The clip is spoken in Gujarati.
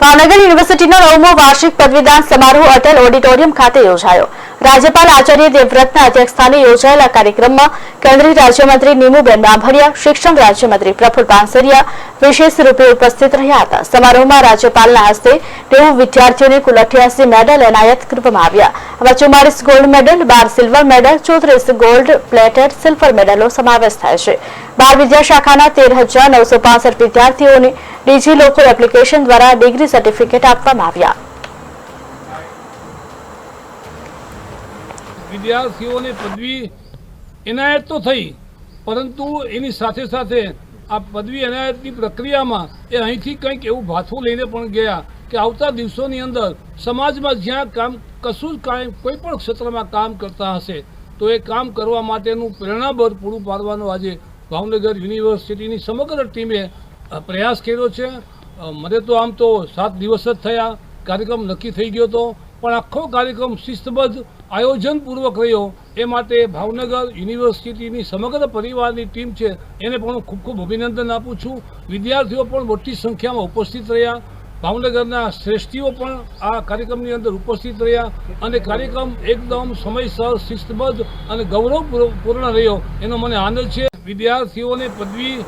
ભાવનગર યુનિવર્સિટીનો નવમો વાર્ષિક પદવીદાન સમારોહ અટલ ઓડિટોરિયમ ખાતે યોજાયો. રાજ્યપાલ આચાર્ય દેવવ્રતના અધ્યક્ષસ્થાને યોજાયેલા કાર્યક્રમમાં કેન્દ્રીય રાજ્યમંત્રી નીમુબેન બાંભડિયા, શિક્ષણ રાજ્યમંત્રી પ્રફુલ પાનસરિયા વિશેષ રૂપે ઉપસ્થિત રહ્યા હતા. સમારોહમાં રાજ્યપાલના હસ્તે નેવું વિદ્યાર્થીઓને કુલ અઠ્યાસી મેડલ એનાયત કરવામાં આવ્યા. આમાં ચુમ્માલીસ ગોલ્ડ મેડલ બાર સિલ્વર મેડલ ચોત્રીસ ગોલ્ડ પ્લેટેડ સિલ્વર મેડલનો સમાવેશ થાય છે. બાર વિદ્યાશાખાના તેર હજાર નવસો વિદ્યાર્થીઓને ડીજી લોકલ એપ્લિકેશન દ્વારા ડિગ્રી સર્ટિફિકેટ આપવામાં આવ્યા. વિદ્યાર્થીઓને પદવી એનાયત તો થઈ, પરંતુ એની સાથે સાથે આ પદવી એનાયતની પ્રક્રિયામાં એ અહીંથી કંઈક એવું ભાથું લઈને પણ ગયા કે આવતા દિવસોની અંદર સમાજમાં જ્યાં કામ, કશું જ કાંઈ, કોઈ પણ ક્ષેત્રમાં કામ કરતા હશે, તો એ કામ કરવા માટેનું પ્રેરણાબળ પૂરું પાડવાનો આજે ભાવનગર યુનિવર્સિટીની સમગ્ર ટીમે પ્રયાસ કર્યો છે. મને તો આમ તો સાત દિવસ જ થયા, કાર્યક્રમ નક્કી થઈ ગયો હતો પણ આખો કાર્યક્રમ શિસ્તબદ્ધ, આયોજનપૂર્વક રહ્યો. એ માટે ભાવનગર યુનિવર્સિટીની સમગ્ર પરિવારની ટીમ છે, એને પણ હું ખૂબ ખૂબ અભિનંદન આપું છું. વિદ્યાર્થીઓ પણ મોટી સંખ્યામાં ઉપસ્થિત રહ્યા. ભાવનગરના શ્રેષ્ઠીઓ પણ આ કાર્યક્રમની અંદર ઉપસ્થિત રહ્યા અને કાર્યક્રમ એકદમ સમયસર, શિસ્તબદ્ધ અને ગૌરવપૂર્ણ રહ્યો. એનો મને આનંદ છે. વિદ્યાર્થીઓને પદવી